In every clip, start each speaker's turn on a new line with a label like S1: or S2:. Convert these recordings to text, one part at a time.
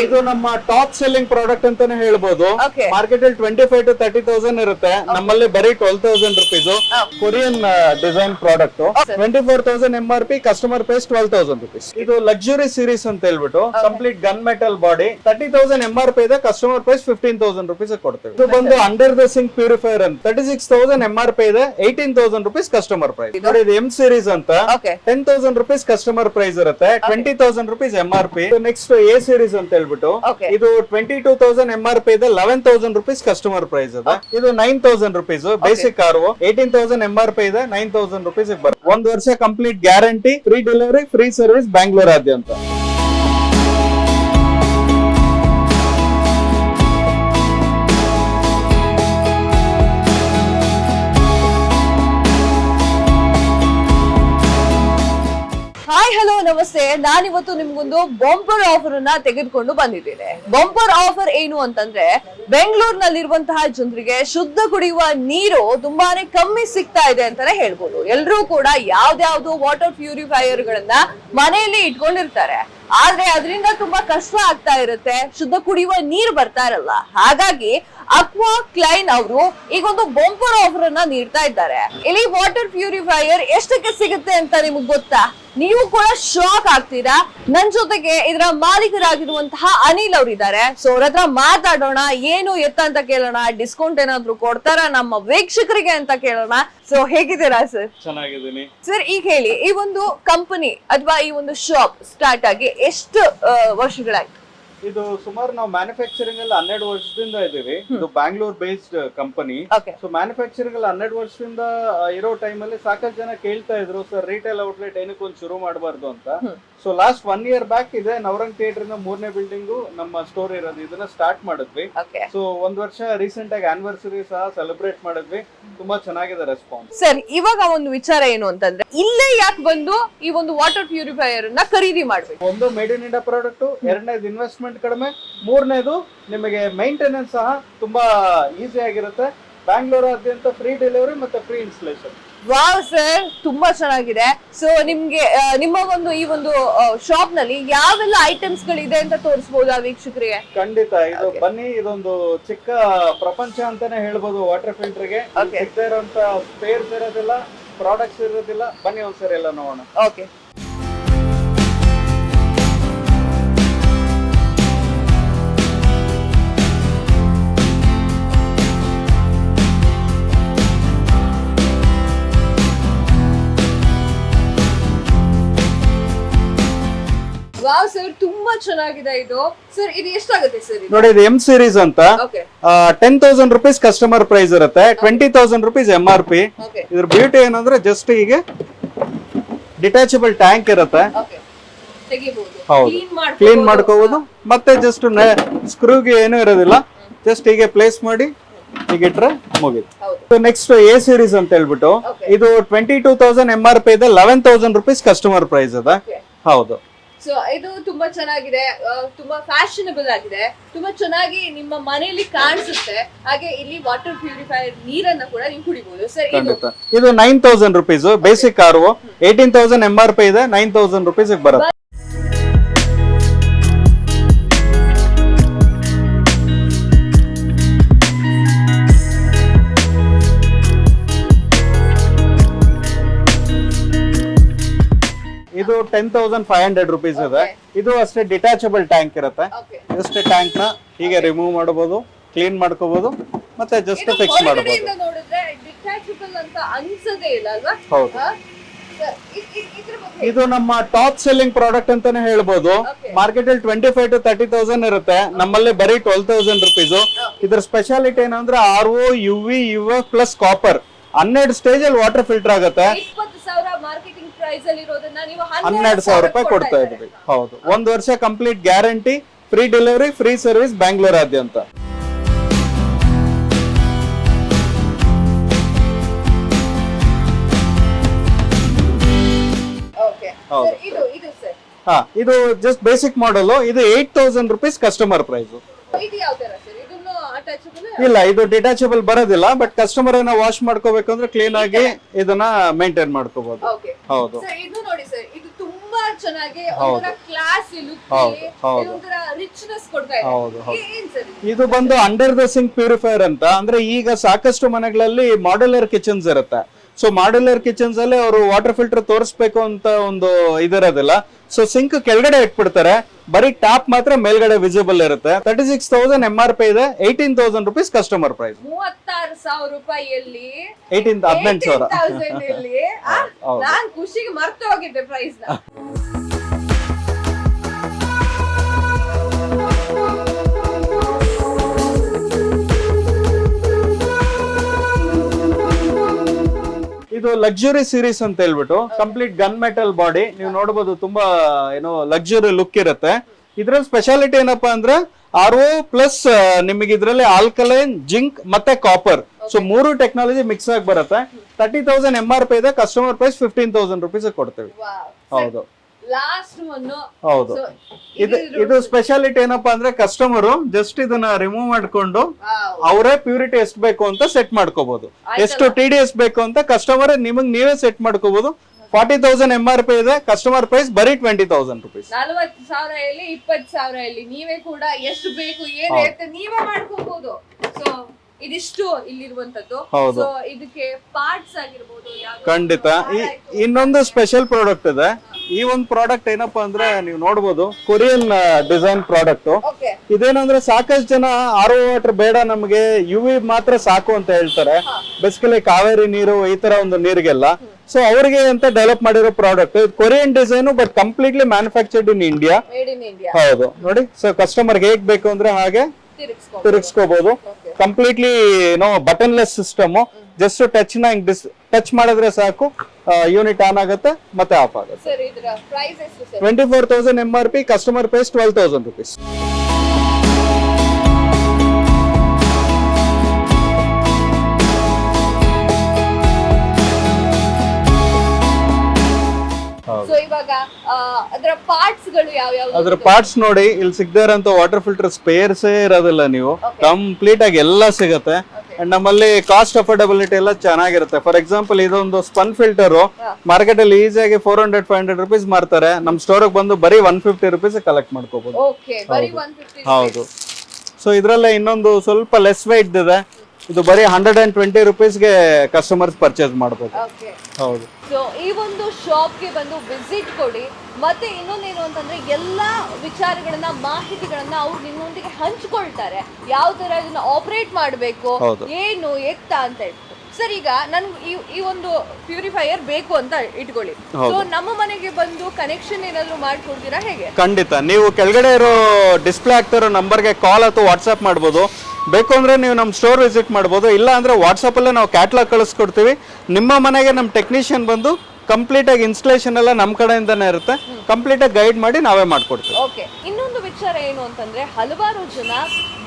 S1: ಇದು ನಮ್ಮ top selling product ಅಂತಾನೆ ಹೇಳ್ಬೋದು. ಮಾರ್ಕೆಟ್ ಅಲ್ಲಿ twenty five to thirty thousand ಇರುತ್ತೆ ನಮ್ಮಲ್ಲಿ ಬರೀ twelve thousand rupees Korean design product. Twenty four thousand M R P customer price twelve thousand rupees ಇದು ಲಕ್ಸುರಿ ಸೀರೀಸ್ ಅಂತ ಹೇಳ್ಬಿಟ್ಟು complete gun metal body thirty thousand M R P ಇದೆ customer price fifteen thousand rupees ಕೊಡ್ತೇವೆ. ಇದು ಬಂದು under the sink purifier ಅಂತ. Thirty six thousand M R P ಇದೆ eighteen thousand rupees customer price ನೋಡಿ ಇದು ಎಂ ಸೀರೀಸ್ ಅಂತ. Ten thousand rupees customer price ಇರುತ್ತೆ twenty thousand rupees M R P next A series ಅಂತ ಹೇಳ್ಬಿಟ್ಟು ಇದು twenty two thousand M R P ಇದೆ eleven thousand rupees customer price ಇದೆ ಇದು nine thousand rupees basic car eighteen thousand M R P ಇದೆ nine thousand rupees ಬರುತ್ತೆ. ಒಂದ್ ವರ್ಷ complete guarantee free delivery free service Bangalore ಆದ್ಯಂತ.
S2: ನಮಸ್ತೆ ನಾನಿವತ್ತು ನಿಮ್ಗೊಂದು ಬಂಪರ್ ಆಫರ್ ಅನ್ನ ತೆಗೆದುಕೊಂಡು ಬಂದಿದ್ದೇನೆ. ಬಂಪರ್ ಆಫರ್ ಏನು ಅಂತಂದ್ರೆ, ಬೆಂಗಳೂರಿನಲ್ಲಿರುವಂತಹ ಜನರಿಗೆ ಶುದ್ಧ ಕುಡಿಯುವ ನೀರು ತುಂಬಾನೇ ಕಮ್ಮಿ ಸಿಗ್ತಾ ಇದೆ ಅಂತಾನೆ ಹೇಳ್ಬೋದು. ಎಲ್ರೂ ಕೂಡ ಯಾವ್ದಾವ್ದು ವಾಟರ್ ಪ್ಯೂರಿಫೈಯರ್ ಗಳನ್ನ ಮನೆಯಲ್ಲಿ ಇಟ್ಕೊಂಡಿರ್ತಾರೆ. ಆದ್ರೆ ಅದರಿಂದ ತುಂಬಾ ಕಷ್ಟ ಆಗ್ತಾ ಇರುತ್ತೆ. ಶುದ್ಧ ಕುಡಿಯುವ ನೀರು ಬರ್ತಾ ಇರಲ್ಲ. ಹಾಗಾಗಿ ಅಕ್ವಾ ಕ್ಲೈನ್ ಅವರು ಈಗ ಒಂದು ಬಂಪರ್ ಆಫರ್ ಅನ್ನ ನೀಡ್ತಾ ಇದ್ದಾರೆ. ಇಲ್ಲಿ ವಾಟರ್ ಪ್ಯೂರಿಫೈಯರ್ ಎಷ್ಟಕ್ಕೆ ಸಿಗುತ್ತೆ ಅಂತ ನಿಮ್ಗೆ ಗೊತ್ತಾ? ನೀವು ಕೂಡ ಶಾಕ್ ಆಗ್ತೀರಾ? ನನ್ ಜೊತೆಗೆ ಇದರ ಮಾಲೀಕರಾಗಿರುವಂತಹ ಅನಿಲ್ ಅವರು ಇದ್ದಾರೆ ಸೊ ಅವ್ರ ಹತ್ರ ಮಾತಾಡೋಣ ಏನು ಎತ್ತ ಅಂತ ಕೇಳೋಣ ಡಿಸ್ಕೌಂಟ್ ಏನಾದ್ರು ಕೊಡ್ತಾರ ನಮ್ಮ ವೀಕ್ಷಕರಿಗೆ ಅಂತ ಕೇಳೋಣ. ಸೊ ಹೇಗಿದ್ದೀರಾ ಸರ್
S1: ಚೆನ್ನಾಗಿದ್ದೀನಿ.
S2: ಸರ್ ಈಗ ಹೇಳಿ ಈ ಒಂದು ಕಂಪನಿ ಅಥವಾ ಈ ಒಂದು ಶಾಪ್ ಸ್ಟಾರ್ಟ್ ಆಗಿ ಎಷ್ಟು ವರ್ಷಗಳಾಯ್ತು?
S1: ಇದು ಸುಮಾರು ನಾವು ಮ್ಯಾನುಫ್ಯಾಕ್ಚರಿಂಗ್ ಅಲ್ಲಿ ಹನ್ನೆರಡು ವರ್ಷದಿಂದ ಇದೀವಿ ಇದು Bangalore based company so manufacturing ಅಲ್ಲಿ ಹನ್ನೆರಡು ವರ್ಷದಿಂದ ಇರೋ ಟೈಮ್ ಅಲ್ಲಿ ಸಾಕಷ್ಟು ಜನ ಕೇಳ್ತಾ ಇದ್ರು ಸರ್ ರಿಟೇಲ್ ಔಟ್ಲೆಟ್ ಏನಕ್ಕೆ ಒಂದು ಶುರು ಮಾಡಬಾರ್ದು ಅಂತ. So last one year back ಇದೆ ನವರಂಗ್ ಥಿಯೇಟರ್ ಇಂದ ಮೂರನೇ ಬಿಲ್ಡಿಂಗ್ ನಮ್ಮ ಸ್ಟೋರ್ ಇರೋದು. ಇದನ್ನ ಸ್ಟಾರ್ಟ್ ಮಾಡಿದ್ವಿ. ಸೊ ಒಂದ್ ವರ್ಷ ರೀಸೆಂಟ್ ಆಗಿ ಆನಿವರ್ಸರಿ ಸಹ ಸೆಲೆಬ್ರೇಟ್ ಮಾಡಿದ್ವಿ. ತುಂಬಾ ಚೆನ್ನಾಗಿದೆ ರೆಸ್ಪಾನ್ಸ್
S2: ಸರ್ ಇವಾಗ ಒಂದು ವಿಚಾರ ಏನು ಅಂತಂದ್ರೆ ಇಲ್ಲೇ ಯಾಕೆ ಬಂದು ಈ ಒಂದು ವಾಟರ್ ಪ್ಯೂರಿಫೈಯರ್ನ ಖರೀದಿ ಮಾಡ್ಬೇಕು?
S1: ಒಂದು ಮೇಡ್ ಇನ್ ಇಂಡಿಯಾ ಪ್ರಾಡಕ್ಟ್ ಎರಡನೇದು ಇನ್ವೆಸ್ಟ್ಮೆಂಟ್ ಕಡಿಮೆ. ಮೂರನೇದು ನಿಮಗೆ ಮೈಂಟೆನೆನ್ಸ್ ಸಹ ತುಂಬಾ ಈಸಿ ಆಗಿರುತ್ತೆ. ಬ್ಯಾಂಗ್ಳೂರಾದ್ಯಂತ ಫ್ರೀ ಡೆಲಿವರಿ ಮತ್ತೆ ಫ್ರೀ ಇನ್ಸ್ಟಾಲೇಷನ್
S2: ವಾವ್ ಸರ್ ತುಂಬಾ ಚೆನ್ನಾಗಿದೆ. ಸೊ ನಿಮ್ಗೆ ನಿಮ್ಮ ಒಂದು ಈ ಒಂದು ಶಾಪ್ನಲ್ಲಿ ಯಾವೆಲ್ಲ ಐಟಮ್ಸ್ ಗಳಿದೆ ಅಂತ ತೋರಿಸಬಹುದಾ ವೀಕ್ಷಕರಿಗೆ
S1: ಖಂಡಿತ ಇದು ಬನ್ನಿ ಇದೊಂದು ಚಿಕ್ಕ ಪ್ರಪಂಚ ಅಂತಾನೆ ಹೇಳ್ಬೋದು ವಾಟರ್ ಫಿಲ್ಟರ್ಗೆ. ಸಿಗದೇ ಇರುವಂತ ಸ್ಪೇರ್ಸ್ ಇರೋದಿಲ್ಲ ಪ್ರಾಡಕ್ಟ್ಸ್ ಇರೋದಿಲ್ಲ. ಬನ್ನಿ ಒಂದ್ಸರಿ ಎಲ್ಲ ನೋಡೋಣ.
S2: ಓಕೆ ವಾವ್ ಸರ್ ತುಂಬಾ ಚೆನ್ನಾಗಿದೆ ಇದು. ಸರ್ ಇದು ಎಷ್ಟಾಗುತ್ತೆ ಸರ್ ಇದು?
S1: ನೋಡಿ ಇದು ಎಂ ಸೀರೀಸ್ ಅಂತ.
S2: Okay.
S1: Ten thousand rupees customer price ಇರುತ್ತೆ. Twenty thousand rupees M R P
S2: okay
S1: ಇದ್ರ ಬ್ಯೂಟಿ ಏನಂದ್ರೆ ಜಸ್ಟ್ ಹೀಗೆ ಡಿಟ್ಯಾಚಬಲ್ ಟ್ಯಾಂಕ್ ಇರುತ್ತೆ.
S2: ಓಕೆ ತೆಗಿಬಹುದು
S1: ಹೌದು.
S2: ಕ್ಲೀನ್
S1: ಕ್ಲೀನ್ ಮಾಡ್ಕೋಬಹುದು ಮತ್ತೆ ಜಸ್ಟ್ ಸ್ಕ್ರೂಗೆ ಏನೂ ಇರೋದಿಲ್ಲ. ಜಸ್ಟ್ ಹೀಗೆ ಪ್ಲೇಸ್ ಮಾಡಿ ಹೀಗೆ ಇಟ್ರೆ ಮುಗೀತು ನೆಕ್ಸ್ಟ್ ಎ ಸೀರೀಸ್ ಅಂತ ಹೇಳ್ಬಿಟ್ಟು ಇದು twenty two thousand M R P ಇದೆ eleven thousand rupees customer price ಇದೆ ಹೌದು.
S2: ಸೊ ಇದು ತುಂಬಾ ಚೆನ್ನಾಗಿದೆ. ತುಂಬಾ ಫ್ಯಾಷನಬಲ್ ಆಗಿದೆ. ತುಂಬಾ ಚೆನ್ನಾಗಿ ನಿಮ್ಮ ಮನೆಯಲ್ಲಿ ಕಾಣಿಸುತ್ತೆ. ಹಾಗೆ ಇಲ್ಲಿ ವಾಟರ್ ಪ್ಯೂರಿಫೈಯರ್ ನೀರನ್ನ ಕೂಡ ನೀವು ಕುಡಿಬಹುದು ಸರ್ ಇದು
S1: ಖಂಡಿತ. ಇದು nine thousand rupees basic car eighteen thousand M R P ಇದೆ. ನೈನ್ ತೌಸಂಡ್ ರುಪೀಸ್ ಬರುತ್ತೆ. Ten thousand five hundred rupees ಇದೆ. ಇದು ಅಷ್ಟೇ ಡಿಟ್ಯಾಚಬಲ್ ಟ್ಯಾಂಕ್ ಇರುತ್ತೆ. ಜಸ್ಟ್ ಟ್ಯಾಂಕ್ನ ಹೀಗೆ ರಿಮೂವ್ ಮಾಡಬಹುದು ಕ್ಲೀನ್ ಮಾಡ್ಕೋಬಹುದು ಮತ್ತೆ ಜಸ್ಟ್ ಫಿಕ್ಸ್ ಮಾಡಬಹುದು
S2: ಇದ್-
S1: ನಮ್ಮ ಟಾಪ್ ಸೆಲ್ಲಿಂಗ್ ಪ್ರಾಡಕ್ಟ್ ಅಂತಾನೆ ಹೇಳ್ಬೋದು. ಮಾರ್ಕೆಟ್ ಅಲ್ಲಿ twenty five to thirty thousand ಇರುತ್ತೆ ನಮ್ಮಲ್ಲಿ ಬರೀ ಟ್ವೆಲ್ ತೌಸಂಡ್ ರುಪೀಸ್ ಇದ್ರ ಸ್ಪೆಷಾಲಿಟಿ ಏನಂದ್ರೆ R O U V U F plus copper ಹನ್ನೆರಡು ಸ್ಟೇಜ್ ಅಲ್ಲಿ ವಾಟರ್ ಫಿಲ್ಟರ್ ಆಗುತ್ತೆ.
S2: ಪ್ರೈಸ್ ಅಲ್ಲಿ ಇರೋದನ್ನ ನೀವು
S1: ಹನ್ನೆರಡು ಸಾವಿರ ರೂಪಾಯಿ ಕೊಡ್ತಾ ಇದ್ರಿ ಹೌದು. ಒಂದ್ ವರ್ಷ complete guarantee free delivery free service Bangalore ಆದ್ಯಂತ
S2: okay
S1: ಹೌದು. ಹಾ ಇದು ಜಸ್ಟ್ ಬೇಸಿಕ್ ಮಾಡಲ್ ಇದು eight thousand rupees customer price ಇಲ್ಲ ಇದು ಡಿಟ್ಯಾಚಬಲ್ ಬರೋದಿಲ್ಲ ಬಟ್ ಕಸ್ಟಮರ್ ಏನ ವಾಶ್ ಮಾಡ್ಕೋಬೇಕಂದ್ರೆ ಕ್ಲೀನ್ ಆಗಿ ಇದನ್ನ ಮೇಂಟೈನ್ ಮಾಡ್ಕೋಬಹುದು ಹೌದು.
S2: ಇದು ನೋಡಿ ಸರ್ ಇದು ತುಂಬಾ ಚೆನ್ನಾಗಿ ಕ್ಲಾಸ್ ಲುಕ್
S1: ಹೌದು, ಹೌದು.
S2: ರಿಚ್ನೆಸ್ ಕೊಡ್ತಾ ಇದೆ.
S1: ಹೌದು, ಹೌದು.
S2: ಸರ್ ಇದು?
S1: ಇದು ಬಂದು ಅಂಡರ್ ದ ಸಿಂಕ್ ಪ್ಯೂರಿಫೈಯರ್ ಅಂತ ಅಂದ್ರೆ ಈಗ ಸಾಕಷ್ಟು ಮನೆಗಳಲ್ಲಿ ಮಾಡ್ಯುಲರ್ ಕಿಚನ್ಸ್ ಇರುತ್ತೆ. ಸೊ ಮಾಡ್ಯುಲರ್ ಕಿಚನ್ಸ್ ಅಲ್ಲಿ ಅವರು ವಾಟರ್ ಫಿಲ್ಟರ್ ತೋರಿಸ್ಬೇಕು ಅಂತ ಒಂದು ಇದಿರೋದಿಲ್ಲ ಸೊ ಸಿಂಕ್ ಕೆಳಗಡೆ ಇಟ್ಬಿಡ್ತಾರೆ. ಬರೀ ಟ್ಯಾಪ್ ಮಾತ್ರ ಮೇಲ್ಗಡೆ ವಿಸಿಬಲ್ ಇರುತ್ತೆ. Thirty six thousand M R P ಇದೆ. Eighteen thousand rupees customer price
S2: ಮೂವತ್ತಾರು ಸಾವಿರ ರೂಪಾಯಿಯಲ್ಲಿ
S1: ಏಯ್ಟೀನ್ ಹದಿನೆಂಟು ಸಾವಿರ.
S2: 18,000 ಇಲ್ಲಿ. ಆ, ನಾನ್ ಖುಷಿಗೆ ಮರ್ತು ಹೋಗಿದ್ದೆ ಪ್ರೈಸ್
S1: ಇದು ಲಕ್ಸುರಿ ಸೀರೀಸ್ ಅಂತ ಹೇಳ್ಬಿಟ್ಟು ಕಂಪ್ಲೀಟ್ ಗನ್ ಮೆಟಲ್ ಬಾಡಿ ನೀವು ನೋಡಬಹುದು ತುಂಬಾ ಏನೋ ಲಕ್ಸುರಿ ಲುಕ್ ಇರುತ್ತೆ. ಇದ್ರಲ್ಲಿ ಸ್ಪೆಷಾಲಿಟಿ ಏನಪ್ಪಾ ಅಂದ್ರೆ ಆರ್ ಓ ಪ್ಲಸ್ ನಿಮಗೆ ಇದ್ರಲ್ಲಿ ಆಲ್ಕಲೈನ್ ಜಿಂಕ್ ಮತ್ತೆ ಕಾಪರ್ ಸೊ ಮೂರು ಟೆಕ್ನಾಲಜಿ ಮಿಕ್ಸ್ ಆಗಿ ಬರುತ್ತೆ. Thirty thousand M R P ಇದೆ customer price fifteen thousand rupees ಕೊಡ್ತೇವೆ. ಹೌದು.
S2: ಲಾಸ್ಟ್
S1: ಹೌದು. ಇದು ಇದು ಸ್ಪೆಷಾಲಿಟಿ ಏನಪ್ಪಾ ಅಂದ್ರೆ ಕಸ್ಟಮರ್ ಜಸ್ಟ್ ಇದನ್ನ ರಿಮೂವ್ ಮಾಡ್ಕೊಂಡು ಅವರೇ ಪ್ಯೂರಿಟಿ ಎಷ್ಟು ಬೇಕು ಅಂತ ಸೆಟ್ ಮಾಡ್ಕೋಬಹುದು ಎಷ್ಟು ಟಿ ಡಿ ಎಸ್ ಬೇಕು ಅಂತ ಕಸ್ಟಮರ್ ನಿಮಗ್ ನೀವೇ ಸೆಟ್ ಮಾಡ್ಕೋಬಹುದು forty thousand M R P ಇದೆ ಕಸ್ಟಮರ್ ಪ್ರೈಸ್ ಬರೀ ಟ್ವೆಂಟಿ ತೌಸಂಡ್ ರುಪೀಸ್
S2: ನಲವತ್ತು ಸಾವಿರ ಇಲ್ಲಿ ಇಪ್ಪತ್ತು ಸಾವಿರ ಇಲ್ಲಿ. ನೀವೇ ಕೂಡ ಎಷ್ಟು ಬೇಕು ಏನ್ ಇರುತ್ತೆ ನೀವೇ ಮಾಡ್ಕೋಬಹುದು ಸೊ ಇದಿಷ್ಟು ಇಲ್ಲಿರುವಂತದ್ದು. ಸೊ ಇದಕ್ಕೆ ಪಾರ್ಟ್ಸ್ ಆಗಿರ್ಬೋದು
S1: ಖಂಡಿತ. ಇನ್ನೊಂದು ಸ್ಪೆಷಲ್ ಪ್ರಾಡಕ್ಟ್ ಇದೆ. ಈ ಒಂದು ಪ್ರಾಡಕ್ಟ್ ಏನಪ್ಪಾ ಅಂದ್ರೆ ನೀವು ನೋಡ್ಬೋದು. Korean design product. ಇದೇನಂದ್ರೆ ಸಾಕಷ್ಟು ಜನ ಆರ್ ವಾಟರ್ ಬೇಡ ನಮಗೆ ಯು ವಿ ಮಾತ್ರ ಸಾಕು ಅಂತ ಹೇಳ್ತಾರೆ. ಬೇಸಿಕಲಿ ಕಾವೇರಿ ನೀರು ಈ ತರ ಒಂದು ನೀರಿಗೆಲ್ಲ. ಸೊ ಅವ್ರಿಗೆ ಅಂತ ಡೆವಲಪ್ ಮಾಡಿರೋ product? Korean design but completely manufactured in India ಹೌದು. ನೋಡಿ ಸೊ ಕಸ್ಟಮರ್ಗೆ ಹೇಗ್ ಬೇಕು ಅಂದ್ರೆ ಹಾಗೆ
S2: ತಿರುಗಿಸ್ಕೊ
S1: ತಿರುಗಿಸ್ಕೋಬಹುದು ಕಂಪ್ಲೀಟ್ಲಿ ಏನೋ ಬಟನ್ಲೆಸ್ ಸಿಸ್ಟಮ್ ಜಸ್ಟ್ ಟಚ್ನ ಡಿಸ್ ಟಚ್ ಮಾಡಿದ್ರೆ ಸಾಕು ಯೂನಿಟ್ ಆನ್ ಆಗುತ್ತೆ ಮತ್ತೆ ಆಫ್ ಆಗುತ್ತೆ. Twenty four thousand M R P customer price twelve thousand rupees
S2: ಅದರ ಪಾರ್ಟ್ಸ್
S1: ನೋಡಿ ಇಲ್ಲಿ ಸಿಗದೇ ವಾಟರ್ ಫಿಲ್ಟರ್ ಸ್ಪೇರ್ಸೇ ಇರೋದಿಲ್ಲ ನೀವು. ಕಂಪ್ಲೀಟ್ ಆಗಿ ಎಲ್ಲ ಸಿಗುತ್ತೆ. ಅಂಡ್ ನಮ್ಮಲ್ಲಿ ಕಾಸ್ಟ್ ಅಫೋರ್ಡಬಿಲಿಟಿ ಎಲ್ಲ ಚೆನ್ನಾಗಿರುತ್ತೆ. ಫಾರ್ ಎಕ್ಸಾಂಪಲ್ ಇದೊಂದು ಸ್ಪನ್ ಫಿಲ್ಟರ್ ಮಾರ್ಕೆಟ್ ಅಲ್ಲಿ ಈಸಿಯಾಗಿ four hundred five hundred rupees ಮಾರ್ತಾರೆ. ನಮ್ ಸ್ಟೋರ್ ಬಂದು ಬರೀ ಒನ್ ಫಿಫ್ಟಿ ರುಪೀಸ್ ಕಲೆಕ್ಟ್ ಮಾಡ್ಕೋಬಹುದು ಹೌದು. ಸೊ ಇದ್ರಲ್ಲೇ ಇನ್ನೊಂದು ಸ್ವಲ್ಪ ಲೆಸ್ ವೈಟ್ ಇದೆ. ಇದು ಬರೀ ಹಂಡ್ರೆಡ್ ಅಂಡ್ ಟ್ವೆಂಟಿ ರುಪೀಸ್ಗೆ ಕಸ್ಟಮರ್ಸ್ ಪರ್ಚೇಸ್ ಮಾಡ್ಬೋದು. ಹೌದು.
S2: ಸೊ ಈ ಒಂದು ಶಾಪ್ಗೆ ಬಂದು ವಿಸಿಟ್ ಕೊಡಿ ಮತ್ತೆ ಇನ್ನೊಂದೇನು ಅಂತಂದ್ರೆ ಎಲ್ಲಾ ವಿಚಾರಗಳನ್ನ ಮಾಹಿತಿಗಳನ್ನ ಅವ್ರು ನಿಮ್ಮೊಂದಿಗೆ ಹಂಚ್ಕೊಳ್ತಾರೆ. ಯಾವ ತರ ಇದನ್ನ ಆಪರೇಟ್ ಮಾಡಬೇಕು ಏನು ಎತ್ತ ಅಂತ ಹೇಳ್ಬಿಟ್ಟು. ಸರ್ ಈಗ ನನ್ಗೆ ಈ ಈ ಒಂದು ಪ್ಯೂರಿಫೈಯರ್ ಬೇಕು ಅಂತ ಇಟ್ಕೊಳ್ಳಿ. ಸೊ ನಮ್ಮ ಮನೆಗೆ ಬಂದು ಕನೆಕ್ಷನ್ ಏನಾದ್ರು ಮಾಡ್ಕೊಡ್ತೀರಾ ಹೇಗೆ?
S1: ಖಂಡಿತ. ನೀವು ಕೆಳಗಡೆ ಇರೋ ಡಿಸ್ಪ್ಲೇ ಆಗ್ತಿರೋ ನಂಬರ್ಗೆ ಕಾಲ್ ಅಥವಾ ವಾಟ್ಸ್ಆ್ಯಪ್ ಮಾಡ್ಬೋದು. ಬೇಕು ಅಂದರೆ ನೀವು ನಮ್ಮ ಸ್ಟೋರ್ ವಿಸಿಟ್ ಮಾಡ್ಬೋದು. ಇಲ್ಲ ಅಂದರೆ ವಾಟ್ಸಪ್ಪಲ್ಲೇ ನಾವು ಕ್ಯಾಟ್ಲಾಗ್ ಕಳಿಸ್ಕೊಡ್ತೀವಿ. ನಿಮ್ಮ ಮನೆಗೆ ನಮ್ಮ ಟೆಕ್ನಿಷಿಯನ್ ಬಂದು ಕಂಪ್ಲೀಟ್ ಆಗಿ ಇನ್ಸ್ಟಾಲೇಷನ್ ಎಲ್ಲ ನಮ್ಮ ಕಡೆಯಿಂದನೇ ಇರುತ್ತೆ. ಕಂಪ್ಲೀಟ್ ಆಗಿ ಗೈಡ್ ಮಾಡಿ ನಾವೇ ಮಾಡ್ಕೊಡ್ತೀವಿ.
S2: ಓಕೆ ಇನ್ನೊಂದು ವಿಚಾರ ಏನು ಅಂತಂದ್ರೆ ಹಲವಾರು ಜನ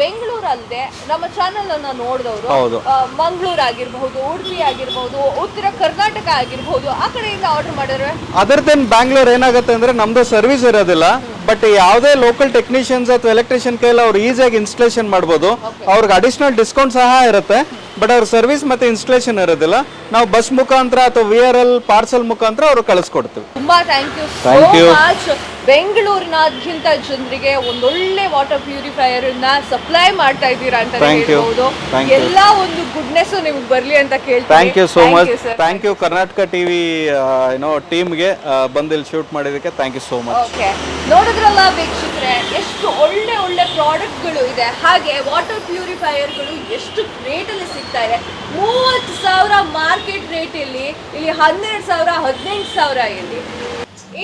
S2: ಬೆಂಗಳೂರಲ್ಲದೆ ನಮ್ಮ ಚಾನೆಲ್ ಅನ್ನ ನೋಡಿದವರು
S1: ಹೌದು.
S2: ಮಂಗಳೂರು ಆಗಿರಬಹುದು ಉಡುಪಿ ಆಗಿರಬಹುದು ಉತ್ತರ ಕರ್ನಾಟಕ ಆಗಿರಬಹುದು ಆ ಕಡೆಯಿಂದ ಆರ್ಡರ್ ಮಾಡಿದ್ರೆ?
S1: ಅದರದೇನ್ ದೆನ್ ಬ್ಯಾಂಗ್ಳೂರ್ ಏನಾಗುತ್ತೆ ಅಂದ್ರೆ ನಮ್ದು ಸರ್ವಿಸ್ ಇರೋದಿಲ್ಲ. ಬಟ್ ಯಾವುದೇ ಲೋಕಲ್ ಟೆಕ್ನಿಷಿಯನ್ಸ್ ಅಥವಾ ಎಲೆಕ್ಟ್ರಿಷಿಯನ್ ಕೈಯಲ್ಲಿ ಅವ್ರು ಈಸಿಯಾಗಿ ಇನ್ಸ್ಟಾಲೇಷನ್ ಮಾಡ್ಬೋದು. ಅವ್ರಿಗೆ ಅಡಿಷನಲ್ ಡಿಸ್ಕೌಂಟ್ ಸಹ ಇರುತ್ತೆ. ಬಟ್ ಅವ್ರ ಸರ್ವಿಸ್ ಮತ್ತೆ ಇನ್ಸ್ಟಲೇಷನ್ ಇರೋದಿಲ್ಲ. ನಾವು ಬಸ್ ಮುಖಾಂತರ ಅಥವಾ ವಿ ಆರ್ ಎಲ್ ಪಾರ್ಸಲ್ ಮುಖಾಂತರ ಅವ್ರು ಕಳಿಸ್ಕೊಡ್ತೀವಿ.
S2: ತುಂಬಾ thank you
S1: Thank you.
S2: Much ಬೆಂಗಳೂರಿನಾದ್ಯಂತ ಜನರಿಗೆ ಒಂದೊಳ್ಳೆ ವಾಟರ್ ಪ್ಯೂರಿಫೈಯರ್ ಸಪ್ಲೈ ಮಾಡ್ತಾ ಇದ್ದೀರಾ ಅಂತ
S1: Thank you.
S2: ಹೇಳ್ಬಹುದು
S1: Thank you.
S2: ಎಲ್ಲಾ ಒಂದು ಗುಡ್ನೆಸ್ ನಿಮ್ಗೆ ಬರ್ಲಿ ಅಂತ ಕೇಳ್ತೀನಿ.
S1: Thank you so much thank you Karnataka TV ಏನೋ ಟೀಮ್ಗೆ ಬಂದು ಇಲ್ಲಿ ಶೂಟ್ ಮಾಡಿದ್ದಕ್ಕೆ thank you so much
S2: okay ನೋಡಿದ್ರಲ್ಲ ವೀಕ್ಷಕರೇ ಎಷ್ಟು ಒಳ್ಳೆ ಒಳ್ಳೆ ಪ್ರಾಡಕ್ಟ್ಗಳು ಇದೆ. ಹಾಗೆ ವಾಟರ್ ಪ್ಯೂರಿಫೈಯರ್ಗಳು ಎಷ್ಟು ರೇಟಲ್ಲಿ ಸಿಗ್ತಾ ಇದೆ. ಮೂವತ್ತು ಸಾವಿರ ಮಾರ್ಕೆಟ್ ರೇಟಲ್ಲಿ ಇಲ್ಲಿ ಹನ್ನೆರಡು ಸಾವಿರ ಹದಿನೆಂಟು ಸಾವಿರ ಇಲ್ಲಿ.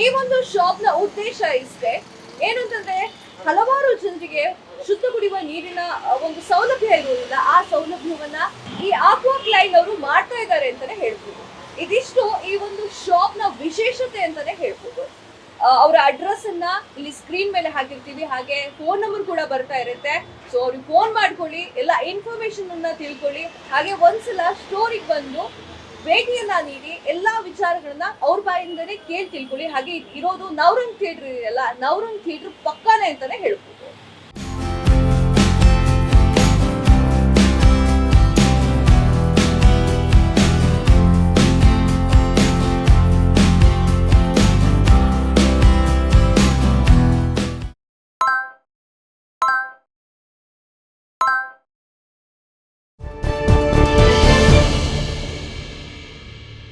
S2: ಈ ಒಂದು ಶಾಪ್ನ ಉದ್ದೇಶ ಇಷ್ಟೇ. ಏನಂತಂದ್ರೆ, ಹಲವಾರು ಜನರಿಗೆ ಶುದ್ಧ ಕುಡಿಯುವ ನೀರಿನ ಒಂದು ಸೌಲಭ್ಯ ಇರುವುದಿಲ್ಲ. ಆ ಸೌಲಭ್ಯವನ್ನ ಈ ಆಕ್ವಾ ಕ್ಲೈನ್ ಅವರು ಮಾಡ್ತಾ ಇದ್ದಾರೆ ಅಂತಾನೆ ಹೇಳ್ಬೋದು. ಇದಿಷ್ಟು ಈ ಒಂದು ಶಾಪ್ನ ವಿಶೇಷತೆ ಅಂತಾನೆ ಹೇಳ್ಬೋದು. ಅವರ ಅಡ್ರೆಸ್ ಅನ್ನ ಇಲ್ಲಿ ಸ್ಕ್ರೀನ್ ಮೇಲೆ ಹಾಕಿರ್ತೀವಿ. ಹಾಗೆ ಫೋನ್ ನಂಬರ್ ಕೂಡ ಬರ್ತಾ ಇರುತ್ತೆ. ಸೊ ಅವ್ರಿಗೆ ಫೋನ್ ಮಾಡ್ಕೊಳ್ಳಿ. ಎಲ್ಲ ಇನ್ಫಾರ್ಮೇಶನ್ ಅನ್ನ ತಿಳ್ಕೊಳ್ಳಿ. ಹಾಗೆ ಒಂದ್ಸಲ ಸ್ಟೋರಿಗೆ ಬಂದು ಭೇಟಿಯನ್ನ ನೀಡಿ ಎಲ್ಲಾ ವಿಚಾರಗಳನ್ನ ಅವ್ರ ಬಾಯಿಂದನೇ ಕೇಳಿ ತಿಳ್ಕೊಳ್ಳಿ. ಹಾಗೆ ಇರೋದು ನವರಂಗ್ ಥಿಯೇಟರ್ ಇದೆಯಲ್ಲ ನವರಂಗ್ ಥಿಯೇಟರ್ ಪಕ್ಕಾನೆ ಅಂತಾನೆ ಹೇಳ್ಬೋದು.